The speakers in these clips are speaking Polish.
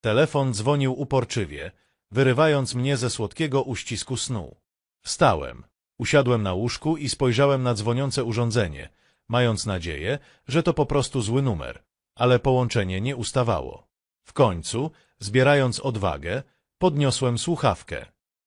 Telefon dzwonił uporczywie, wyrywając mnie ze słodkiego uścisku snu. Wstałem, usiadłem na łóżku i spojrzałem na dzwoniące urządzenie, mając nadzieję, że to po prostu zły numer, ale połączenie nie ustawało. W końcu, zbierając odwagę, podniosłem słuchawkę.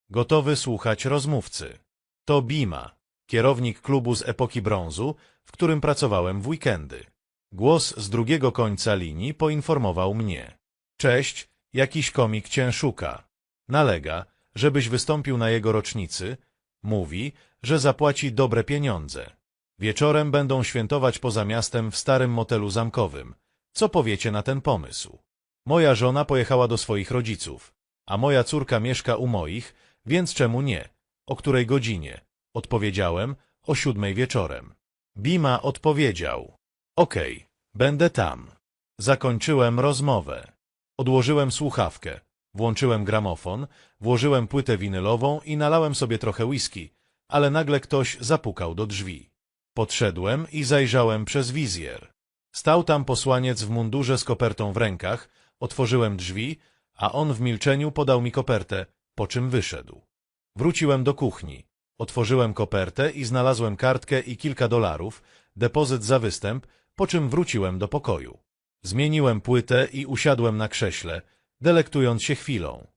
Gotowy słuchać rozmówcy. To Bima, kierownik klubu z epoki brązu, w którym pracowałem w weekendy. Głos z drugiego końca linii poinformował mnie. Cześć, jakiś komik cię szuka. Nalega, żebyś wystąpił na jego rocznicy. Mówi, że zapłaci dobre pieniądze. Wieczorem będą świętować poza miastem w starym motelu zamkowym. Co powiecie na ten pomysł? Moja żona pojechała do swoich rodziców, a moja córka mieszka u moich, więc czemu nie? O której godzinie? Odpowiedziałem, o siódmej wieczorem. Bima odpowiedział. Okej, będę tam. Zakończyłem rozmowę. Odłożyłem słuchawkę, włączyłem gramofon, włożyłem płytę winylową i nalałem sobie trochę whisky, ale nagle ktoś zapukał do drzwi. Podszedłem i zajrzałem przez wizjer. Stał tam posłaniec w mundurze z kopertą w rękach, otworzyłem drzwi, a on w milczeniu podał mi kopertę, po czym wyszedł. Wróciłem do kuchni. Otworzyłem kopertę i znalazłem kartkę i kilka dolarów, depozyt za występ, po czym wróciłem do pokoju. Zmieniłem płytę i usiadłem na krześle, delektując się chwilą.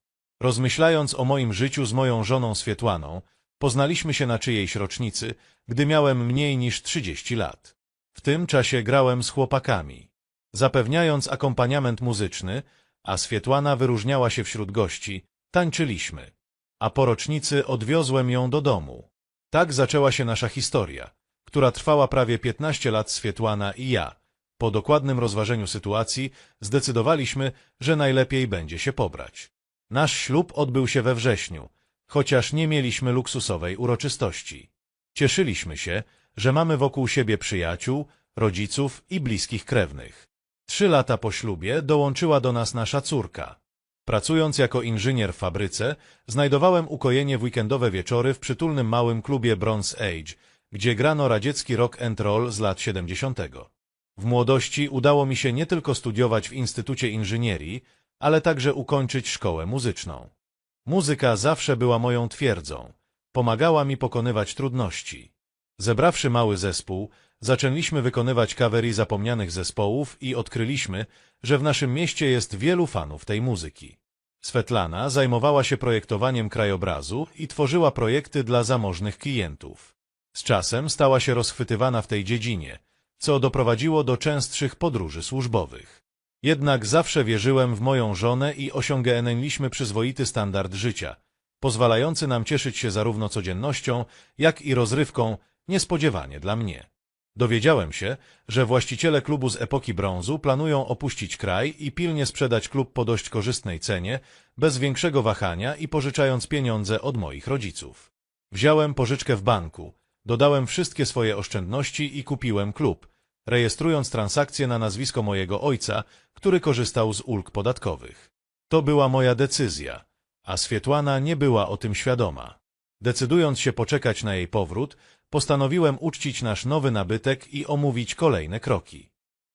Rozmyślając o moim życiu z moją żoną Swietłaną, poznaliśmy się na czyjejś rocznicy, gdy miałem mniej niż 30 lat. W tym czasie grałem z chłopakami. Zapewniając akompaniament muzyczny, a Swietłana wyróżniała się wśród gości, tańczyliśmy. A po rocznicy odwiozłem ją do domu. Tak zaczęła się nasza historia, która trwała prawie 15 lat Swietłana i ja. Po dokładnym rozważeniu sytuacji zdecydowaliśmy, że najlepiej będzie się pobrać. Nasz ślub odbył się we wrześniu, chociaż nie mieliśmy luksusowej uroczystości. Cieszyliśmy się, że mamy wokół siebie przyjaciół, rodziców i bliskich krewnych. Trzy lata po ślubie dołączyła do nas nasza córka. Pracując jako inżynier w fabryce, znajdowałem ukojenie w weekendowe wieczory w przytulnym małym klubie Bronze Age, gdzie grano radziecki rock and roll z lat 70. W młodości udało mi się nie tylko studiować w Instytucie Inżynierii, ale także ukończyć szkołę muzyczną. Muzyka zawsze była moją twierdzą. Pomagała mi pokonywać trudności. Zebrawszy mały zespół, zaczęliśmy wykonywać kawery zapomnianych zespołów i odkryliśmy, że w naszym mieście jest wielu fanów tej muzyki. Svetlana zajmowała się projektowaniem krajobrazu i tworzyła projekty dla zamożnych klientów. Z czasem stała się rozchwytywana w tej dziedzinie, co doprowadziło do częstszych podróży służbowych. Jednak zawsze wierzyłem w moją żonę i osiągnęliśmy przyzwoity standard życia, pozwalający nam cieszyć się zarówno codziennością, jak i rozrywką, niespodziewanie dla mnie. Dowiedziałem się, że właściciele klubu z epoki brązu planują opuścić kraj i pilnie sprzedać klub po dość korzystnej cenie, bez większego wahania i pożyczając pieniądze od moich rodziców. Wziąłem pożyczkę w banku, dodałem wszystkie swoje oszczędności i kupiłem klub, rejestrując transakcję na nazwisko mojego ojca, który korzystał z ulg podatkowych. To była moja decyzja, a Swietłana nie była o tym świadoma. Decydując się poczekać na jej powrót, postanowiłem uczcić nasz nowy nabytek i omówić kolejne kroki.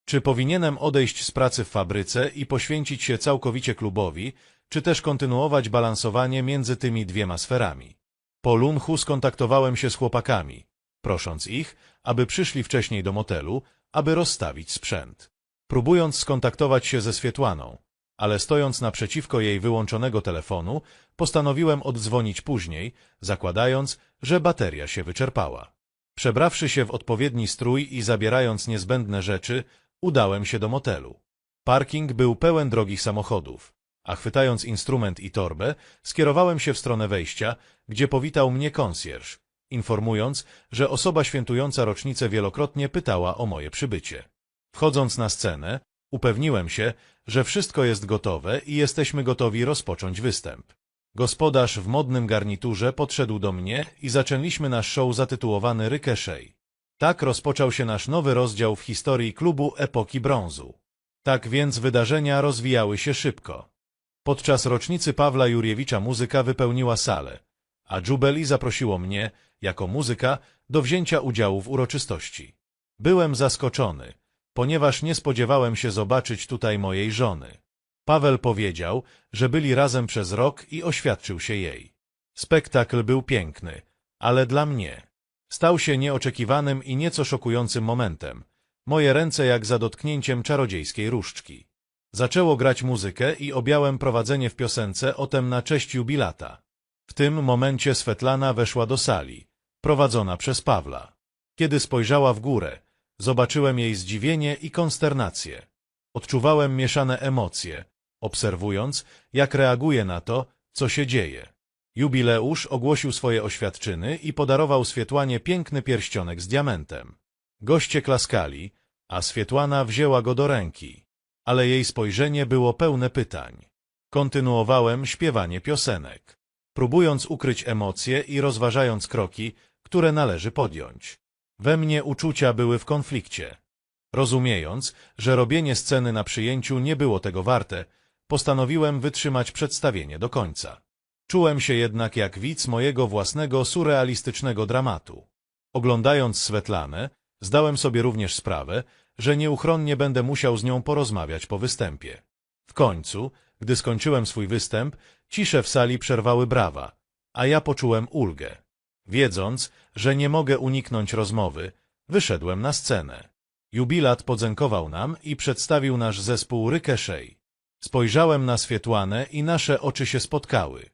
Czy powinienem odejść z pracy w fabryce i poświęcić się całkowicie klubowi, czy też kontynuować balansowanie między tymi dwiema sferami? Po lunchu skontaktowałem się z chłopakami, prosząc ich, aby przyszli wcześniej do motelu, aby rozstawić sprzęt. Próbując skontaktować się ze Swietłaną, ale stojąc naprzeciwko jej wyłączonego telefonu, postanowiłem oddzwonić później, zakładając, że bateria się wyczerpała. Przebrawszy się w odpowiedni strój i zabierając niezbędne rzeczy, udałem się do motelu. Parking był pełen drogich samochodów, a chwytając instrument i torbę, skierowałem się w stronę wejścia, gdzie powitał mnie konsjerż, informując, że osoba świętująca rocznicę wielokrotnie pytała o moje przybycie. Wchodząc na scenę, upewniłem się, że wszystko jest gotowe i jesteśmy gotowi rozpocząć występ. Gospodarz w modnym garniturze podszedł do mnie i zaczęliśmy nasz show zatytułowany Ricochet. Tak rozpoczął się nasz nowy rozdział w historii klubu epoki brązu. Tak więc wydarzenia rozwijały się szybko. Podczas rocznicy Pawła Jurjewicza muzyka wypełniła salę, a Jubeli zaprosiło mnie, jako muzyka, do wzięcia udziału w uroczystości. Byłem zaskoczony, ponieważ nie spodziewałem się zobaczyć tutaj mojej żony. Paweł powiedział, że byli razem przez rok i oświadczył się jej. Spektakl był piękny, ale dla mnie. Stał się nieoczekiwanym i nieco szokującym momentem. Moje ręce jak za dotknięciem czarodziejskiej różdżki. Zaczęło grać muzykę i objąłem prowadzenie w piosence o tem na cześć jubilata. W tym momencie Svetlana weszła do sali, prowadzona przez Pawła. Kiedy spojrzała w górę, zobaczyłem jej zdziwienie i konsternację. Odczuwałem mieszane emocje, obserwując, jak reaguje na to, co się dzieje. Jubileusz ogłosił swoje oświadczyny i podarował Swietłanie piękny pierścionek z diamentem. Goście klaskali, a Swietłana wzięła go do ręki, ale jej spojrzenie było pełne pytań. Kontynuowałem śpiewanie piosenek, próbując ukryć emocje i rozważając kroki, które należy podjąć. We mnie uczucia były w konflikcie. Rozumiejąc, że robienie sceny na przyjęciu nie było tego warte, postanowiłem wytrzymać przedstawienie do końca. Czułem się jednak jak widz mojego własnego surrealistycznego dramatu. Oglądając Swetlanę, zdałem sobie również sprawę, że nieuchronnie będę musiał z nią porozmawiać po występie. W końcu, gdy skończyłem swój występ, cisze w sali przerwały brawa, a ja poczułem ulgę. Wiedząc, że nie mogę uniknąć rozmowy, wyszedłem na scenę. Jubilat podziękował nam i przedstawił nasz zespół Rykeszej. Spojrzałem na Swietłanę i nasze oczy się spotkały.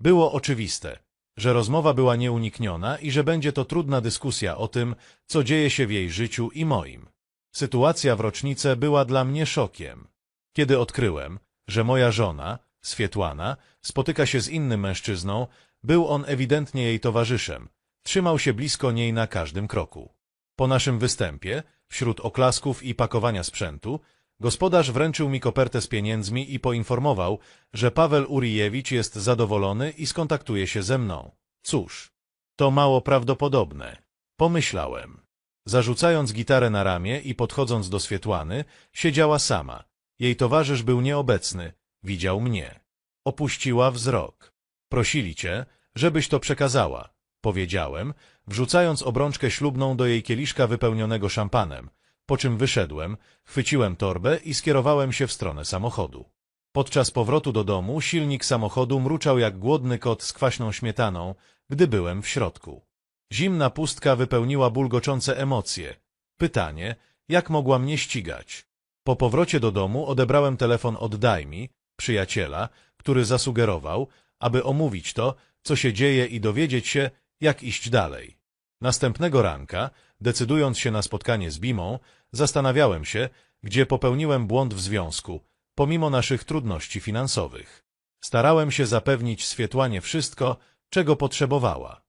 Było oczywiste, że rozmowa była nieunikniona i że będzie to trudna dyskusja o tym, co dzieje się w jej życiu i moim. Sytuacja w rocznicę była dla mnie szokiem. Kiedy odkryłem, że moja żona, Swietłana, spotyka się z innym mężczyzną, był on ewidentnie jej towarzyszem. Trzymał się blisko niej na każdym kroku. Po naszym występie, wśród oklasków i pakowania sprzętu, gospodarz wręczył mi kopertę z pieniędzmi i poinformował, że Paweł Urijewicz jest zadowolony i skontaktuje się ze mną. Cóż, to mało prawdopodobne. Pomyślałem. Zarzucając gitarę na ramię i podchodząc do Swietłany, siedziała sama. Jej towarzysz był nieobecny. Widział mnie. Opuściła wzrok. Prosili cię, żebyś to przekazała, powiedziałem, wrzucając obrączkę ślubną do jej kieliszka wypełnionego szampanem, po czym wyszedłem, chwyciłem torbę i skierowałem się w stronę samochodu. Podczas powrotu do domu silnik samochodu mruczał jak głodny kot z kwaśną śmietaną, gdy byłem w środku. Zimna pustka wypełniła bulgoczące emocje. Pytanie, jak mogła mnie ścigać? Po powrocie do domu odebrałem telefon od Dajmi, przyjaciela, który zasugerował, aby omówić to, co się dzieje i dowiedzieć się, jak iść dalej. Następnego ranka, decydując się na spotkanie z Bimą, zastanawiałem się, gdzie popełniłem błąd w związku, pomimo naszych trudności finansowych. Starałem się zapewnić Swietłanie wszystko, czego potrzebowała.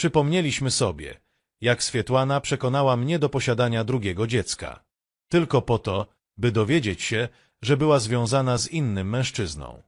Przypomnieliśmy sobie, jak Swietłana przekonała mnie do posiadania drugiego dziecka. Tylko po to, by dowiedzieć się, że była związana z innym mężczyzną.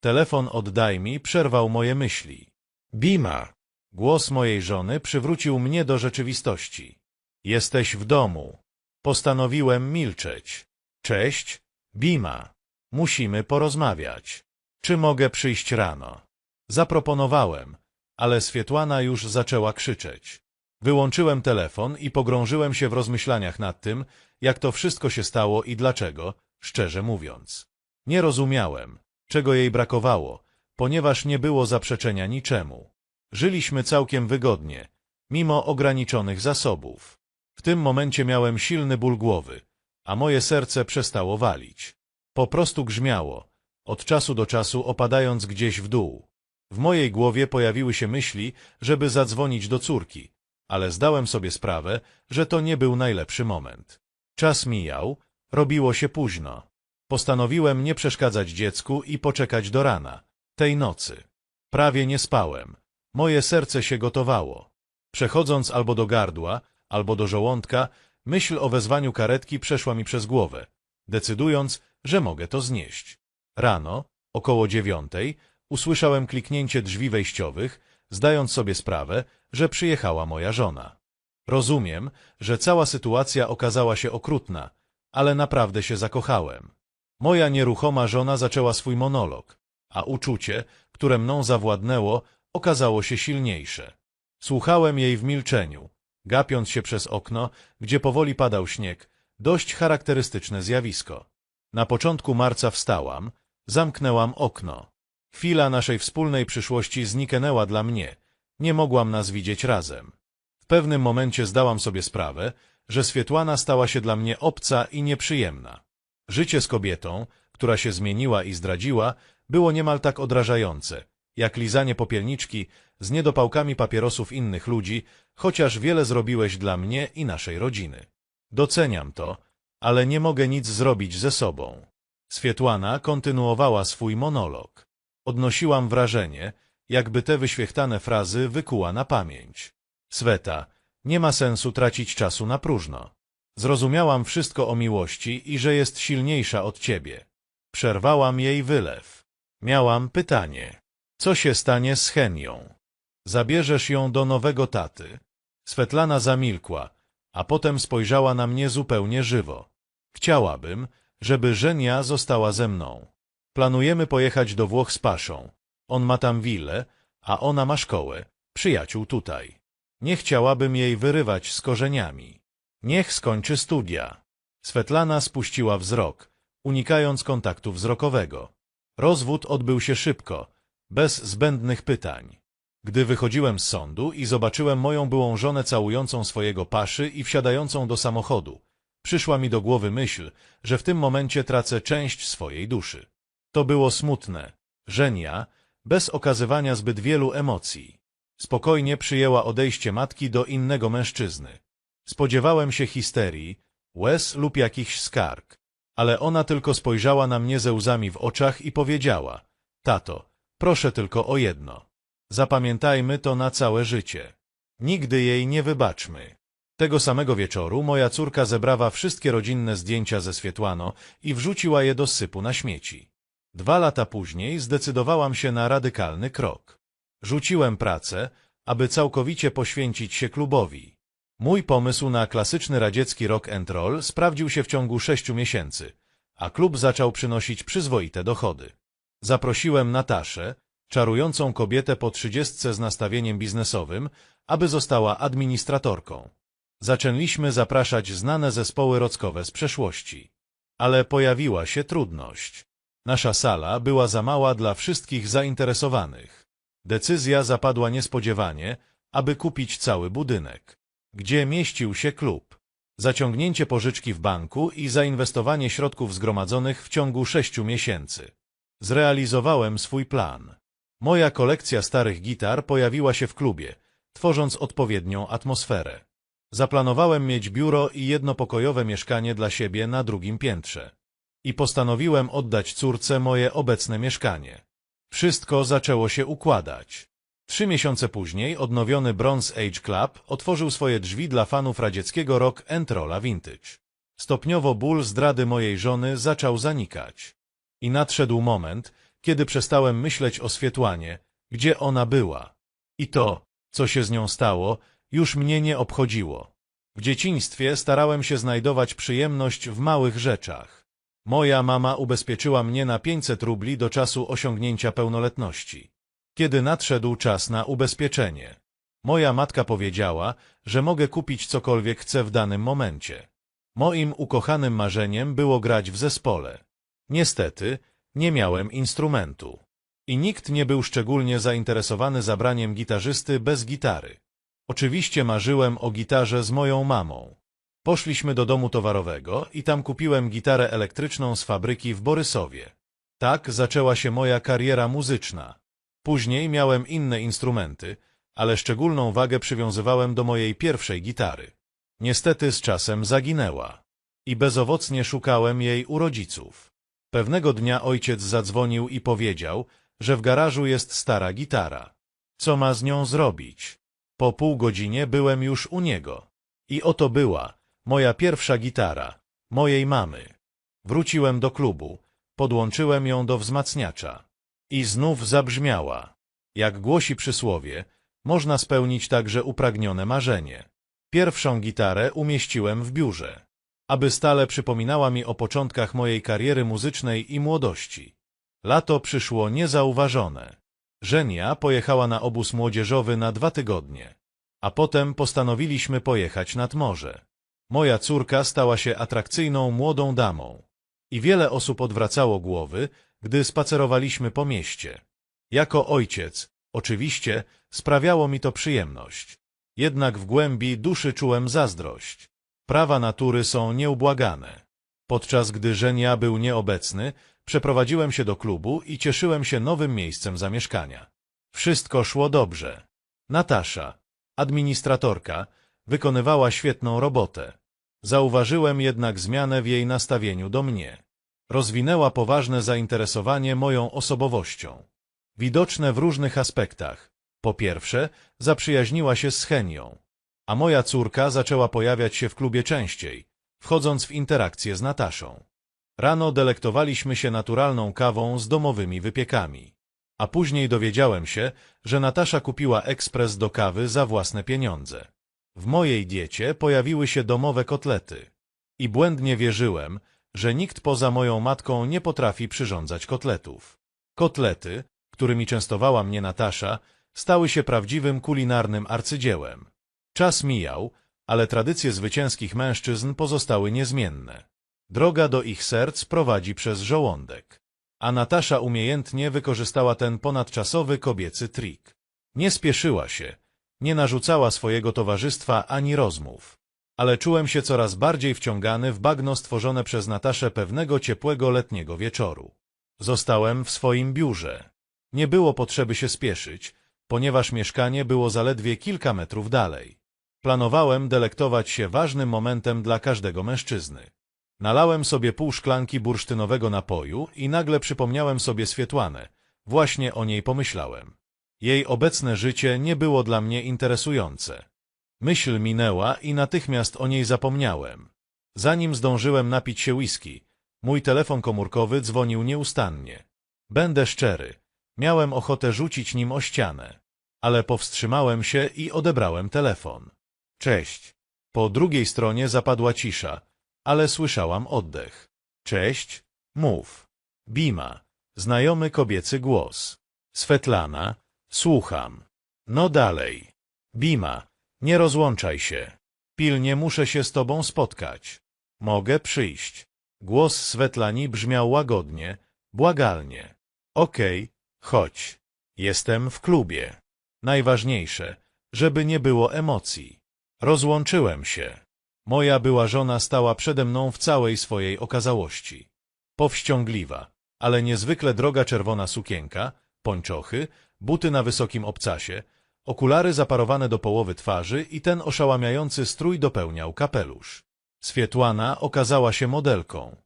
Telefon oddaj mi przerwał moje myśli. Bima! Głos mojej żony przywrócił mnie do rzeczywistości. Jesteś w domu. Postanowiłem milczeć. Cześć, Bima. Musimy porozmawiać. Czy mogę przyjść rano? Zaproponowałem, ale Swietłana już zaczęła krzyczeć. Wyłączyłem telefon i pogrążyłem się w rozmyślaniach nad tym, jak to wszystko się stało i dlaczego, szczerze mówiąc. Nie rozumiałem, czego jej brakowało, ponieważ nie było zaprzeczenia niczemu. Żyliśmy całkiem wygodnie, mimo ograniczonych zasobów. W tym momencie miałem silny ból głowy, a moje serce przestało walić. Po prostu grzmiało, od czasu do czasu opadając gdzieś w dół. W mojej głowie pojawiły się myśli, żeby zadzwonić do córki, ale zdałem sobie sprawę, że to nie był najlepszy moment. Czas mijał, robiło się późno. Postanowiłem nie przeszkadzać dziecku i poczekać do rana, tej nocy. Prawie nie spałem. Moje serce się gotowało. Przechodząc albo do gardła, albo do żołądka, myśl o wezwaniu karetki przeszła mi przez głowę, decydując, że mogę to znieść. Rano, około dziewiątej, usłyszałem kliknięcie drzwi wejściowych, zdając sobie sprawę, że przyjechała moja żona. Rozumiem, że cała sytuacja okazała się okrutna, ale naprawdę się zakochałem. Moja nieruchoma żona zaczęła swój monolog, a uczucie, które mną zawładnęło, okazało się silniejsze. Słuchałem jej w milczeniu, gapiąc się przez okno, gdzie powoli padał śnieg, dość charakterystyczne zjawisko. Na początku marca wstałam, Zamknęłam okno. Chwila naszej wspólnej przyszłości zniknęła dla mnie. Nie mogłam nas widzieć razem. W pewnym momencie zdałam sobie sprawę, że Swietłana stała się dla mnie obca i nieprzyjemna. Życie z kobietą, która się zmieniła i zdradziła, było niemal tak odrażające, jak lizanie popielniczki z niedopałkami papierosów innych ludzi, chociaż wiele zrobiłeś dla mnie i naszej rodziny. Doceniam to, ale nie mogę nic zrobić ze sobą. Swietłana kontynuowała swój monolog. Odnosiłam wrażenie, jakby te wyświechtane frazy wykuła na pamięć. Sweta, nie ma sensu tracić czasu na próżno. Zrozumiałam wszystko o miłości i że jest silniejsza od ciebie. Przerwałam jej wylew. Miałam pytanie. Co się stanie z Henią? Zabierzesz ją do nowego taty. Svetlana zamilkła, a potem spojrzała na mnie zupełnie żywo. Chciałabym, żeby Żenia została ze mną. Planujemy pojechać do Włoch z Paszą. On ma tam willę, a ona ma szkołę, przyjaciół tutaj. Nie chciałabym jej wyrywać z korzeniami. Niech skończy studia. Svetlana spuściła wzrok, unikając kontaktu wzrokowego. Rozwód odbył się szybko, bez zbędnych pytań. Gdy wychodziłem z sądu i zobaczyłem moją byłą żonę całującą swojego paszy i wsiadającą do samochodu, przyszła mi do głowy myśl, że w tym momencie tracę część swojej duszy. To było smutne. Żenia, bez okazywania zbyt wielu emocji, spokojnie przyjęła odejście matki do innego mężczyzny. Spodziewałem się histerii, łez lub jakichś skarg, ale ona tylko spojrzała na mnie ze łzami w oczach i powiedziała — Tato, proszę tylko o jedno. Zapamiętajmy to na całe życie. Nigdy jej nie wybaczmy. Tego samego wieczoru moja córka zebrała wszystkie rodzinne zdjęcia ze Swietłano i wrzuciła je do sypu na śmieci. Dwa lata później zdecydowałam się na radykalny krok. Rzuciłem pracę, aby całkowicie poświęcić się klubowi. Mój pomysł na klasyczny radziecki rock and roll sprawdził się w ciągu sześciu miesięcy, a klub zaczął przynosić przyzwoite dochody. Zaprosiłem Nataszę, czarującą kobietę po trzydziestce z nastawieniem biznesowym, aby została administratorką. Zaczęliśmy zapraszać znane zespoły rockowe z przeszłości. Ale pojawiła się trudność. Nasza sala była za mała dla wszystkich zainteresowanych. Decyzja zapadła niespodziewanie, aby kupić cały budynek, gdzie mieścił się klub. Zaciągnięcie pożyczki w banku i zainwestowanie środków zgromadzonych w ciągu sześciu miesięcy. Zrealizowałem swój plan. Moja kolekcja starych gitar pojawiła się w klubie, tworząc odpowiednią atmosferę. Zaplanowałem mieć biuro i jednopokojowe mieszkanie dla siebie na drugim piętrze. I postanowiłem oddać córce moje obecne mieszkanie. Wszystko zaczęło się układać. Trzy miesiące później odnowiony Bronze Age Club otworzył swoje drzwi dla fanów radzieckiego rock and rolla vintage. Stopniowo ból zdrady mojej żony zaczął zanikać. I nadszedł moment, kiedy przestałem myśleć o Swietłanie, gdzie ona była. I to, co się z nią stało, już mnie nie obchodziło. W dzieciństwie starałem się znajdować przyjemność w małych rzeczach. Moja mama ubezpieczyła mnie na 500 rubli do czasu osiągnięcia pełnoletności. Kiedy nadszedł czas na ubezpieczenie, moja matka powiedziała, że mogę kupić cokolwiek chcę w danym momencie. Moim ukochanym marzeniem było grać w zespole. Niestety, nie miałem instrumentu. I nikt nie był szczególnie zainteresowany zabraniem gitarzysty bez gitary. Oczywiście marzyłem o gitarze z moją mamą. Poszliśmy do domu towarowego i tam kupiłem gitarę elektryczną z fabryki w Borysowie. Tak zaczęła się moja kariera muzyczna. Później miałem inne instrumenty, ale szczególną wagę przywiązywałem do mojej pierwszej gitary. Niestety z czasem zaginęła. I bezowocnie szukałem jej u rodziców. Pewnego dnia ojciec zadzwonił i powiedział, że w garażu jest stara gitara. Co ma z nią zrobić? Po pół godzinie byłem już u niego. I oto była moja pierwsza gitara, mojej mamy. Wróciłem do klubu, podłączyłem ją do wzmacniacza. I znów zabrzmiała. Jak głosi przysłowie, można spełnić także upragnione marzenie. Pierwszą gitarę umieściłem w biurze, aby stale przypominała mi o początkach mojej kariery muzycznej i młodości. Lato przyszło niezauważone. Żenia pojechała na obóz młodzieżowy na dwa tygodnie, a potem postanowiliśmy pojechać nad morze. Moja córka stała się atrakcyjną młodą damą i wiele osób odwracało głowy, gdy spacerowaliśmy po mieście. Jako ojciec, oczywiście, sprawiało mi to przyjemność. Jednak w głębi duszy czułem zazdrość. Prawa natury są nieubłagane. Podczas gdy Żenia był nieobecny, przeprowadziłem się do klubu i cieszyłem się nowym miejscem zamieszkania. Wszystko szło dobrze. Natasza, administratorka, wykonywała świetną robotę. Zauważyłem jednak zmianę w jej nastawieniu do mnie. Rozwinęła poważne zainteresowanie moją osobowością. Widoczne w różnych aspektach. Po pierwsze, zaprzyjaźniła się z Henią, a moja córka zaczęła pojawiać się w klubie częściej, wchodząc w interakcję z Nataszą. Rano delektowaliśmy się naturalną kawą z domowymi wypiekami. A później dowiedziałem się, że Natasza kupiła ekspres do kawy za własne pieniądze. W mojej diecie pojawiły się domowe kotlety. I błędnie wierzyłem, że nikt poza moją matką nie potrafi przyrządzać kotletów. Kotlety, którymi częstowała mnie Natasza, stały się prawdziwym kulinarnym arcydziełem. Czas mijał, ale tradycje zwycięskich mężczyzn pozostały niezmienne. Droga do ich serc prowadzi przez żołądek. A Natasza umiejętnie wykorzystała ten ponadczasowy kobiecy trik. Nie spieszyła się, nie narzucała swojego towarzystwa ani rozmów. Ale czułem się coraz bardziej wciągany w bagno stworzone przez Nataszę pewnego ciepłego letniego wieczoru. Zostałem w swoim biurze. Nie było potrzeby się spieszyć, ponieważ mieszkanie było zaledwie kilka metrów dalej. Planowałem delektować się ważnym momentem dla każdego mężczyzny. Nalałem sobie pół szklanki bursztynowego napoju i nagle przypomniałem sobie Swietłanę. Właśnie o niej pomyślałem. Jej obecne życie nie było dla mnie interesujące. Myśl minęła i natychmiast o niej zapomniałem. Zanim zdążyłem napić się whisky, mój telefon komórkowy dzwonił nieustannie. Będę szczery, miałem ochotę rzucić nim o ścianę, ale powstrzymałem się i odebrałem telefon. Cześć. Po drugiej stronie zapadła cisza, ale słyszałam oddech. Cześć, mów. Bima, znajomy kobiecy głos. Svetlana, słucham. No dalej. Bima, nie rozłączaj się. Pilnie muszę się z tobą spotkać. Mogę przyjść. Głos Svetlani brzmiał łagodnie, błagalnie. Okej, okay, chodź. Jestem w klubie. Najważniejsze, żeby nie było emocji. Rozłączyłem się. Moja była żona stała przede mną w całej swojej okazałości. Powściągliwa, ale niezwykle droga czerwona sukienka, pończochy, buty na wysokim obcasie, okulary zaparowane do połowy twarzy i ten oszałamiający strój dopełniał kapelusz. Swietłana okazała się modelką.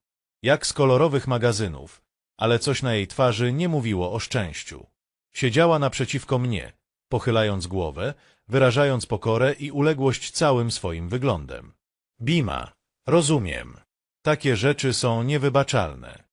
Jak z kolorowych magazynów, ale coś na jej twarzy nie mówiło o szczęściu. Siedziała naprzeciwko mnie, pochylając głowę, wyrażając pokorę i uległość całym swoim wyglądem. Bima, rozumiem. Takie rzeczy są niewybaczalne.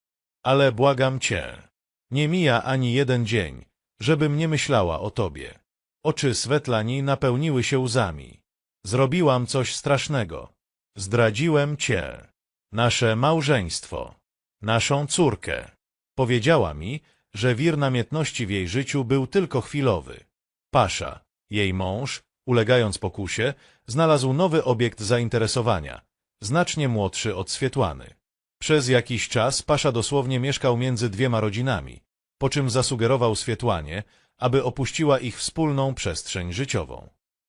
Ale błagam cię. Nie mija ani jeden dzień, żebym nie myślała o tobie. Oczy Svetlani napełniły się łzami. Zrobiłam coś strasznego. Zdradziłem cię. Nasze małżeństwo. Naszą córkę. Powiedziała mi, że wir namiętności w jej życiu był tylko chwilowy. Pasza, jej mąż, ulegając pokusie, znalazł nowy obiekt zainteresowania, znacznie młodszy od Swietłany. Przez jakiś czas Pasza dosłownie mieszkał między dwiema rodzinami, po czym zasugerował Swietłanie, aby opuściła ich wspólną przestrzeń życiową.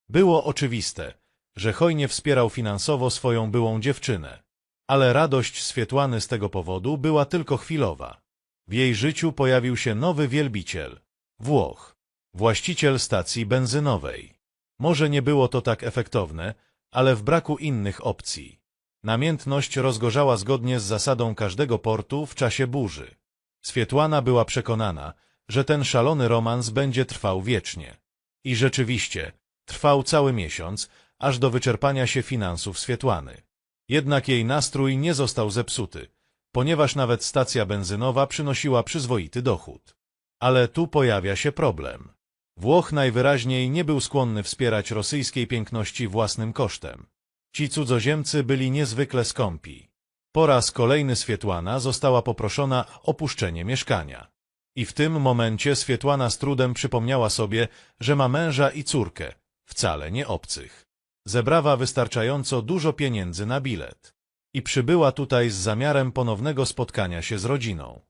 Było oczywiste, że hojnie wspierał finansowo swoją byłą dziewczynę, ale radość Swietłany z tego powodu była tylko chwilowa. W jej życiu pojawił się nowy wielbiciel, Włoch, właściciel stacji benzynowej. Może nie było to tak efektowne, ale w braku innych opcji. Namiętność rozgorzała zgodnie z zasadą każdego portu w czasie burzy. Swietłana była przekonana, że ten szalony romans będzie trwał wiecznie. I rzeczywiście, trwał cały miesiąc, aż do wyczerpania się finansów Swietłany. Jednak jej nastrój nie został zepsuty, ponieważ nawet stacja benzynowa przynosiła przyzwoity dochód. Ale tu pojawia się problem. Włoch najwyraźniej nie był skłonny wspierać rosyjskiej piękności własnym kosztem. Ci cudzoziemcy byli niezwykle skąpi. Po raz kolejny Swietłana została poproszona o opuszczenie mieszkania. I w tym momencie Swietłana z trudem przypomniała sobie, że ma męża i córkę, wcale nie obcych. Zebrała wystarczająco dużo pieniędzy na bilet. I przybyła tutaj z zamiarem ponownego spotkania się z rodziną.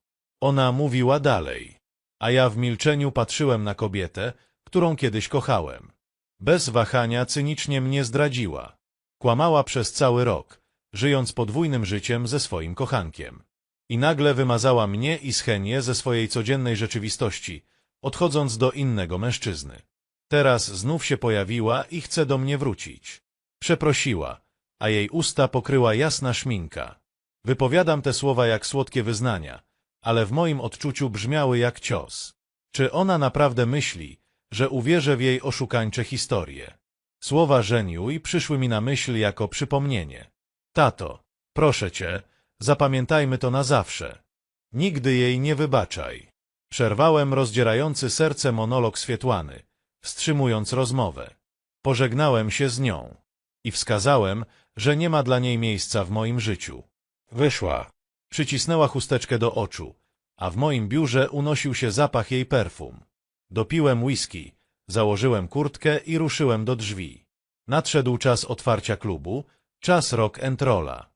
Ona mówiła dalej, a ja w milczeniu patrzyłem na kobietę, którą kiedyś kochałem. Bez wahania cynicznie mnie zdradziła. Kłamała przez cały rok, żyjąc podwójnym życiem ze swoim kochankiem. I nagle wymazała mnie i Schenię ze swojej codziennej rzeczywistości, odchodząc do innego mężczyzny. Teraz znów się pojawiła i chce do mnie wrócić. Przeprosiła, a jej usta pokryła jasna szminka. Wypowiadam te słowa jak słodkie wyznania, ale w moim odczuciu brzmiały jak cios. Czy ona naprawdę myśli, że uwierzę w jej oszukańcze historie? Słowa żeniuj przyszły mi na myśl jako przypomnienie. Tato, proszę cię, zapamiętajmy to na zawsze. Nigdy jej nie wybaczaj. Przerwałem rozdzierający serce monolog Swietłany, wstrzymując rozmowę. Pożegnałem się z nią i wskazałem, że nie ma dla niej miejsca w moim życiu. Wyszła. Przycisnęła chusteczkę do oczu, a w moim biurze unosił się zapach jej perfum. Dopiłem whisky, założyłem kurtkę i ruszyłem do drzwi. Nadszedł czas otwarcia klubu, czas rock and rolla.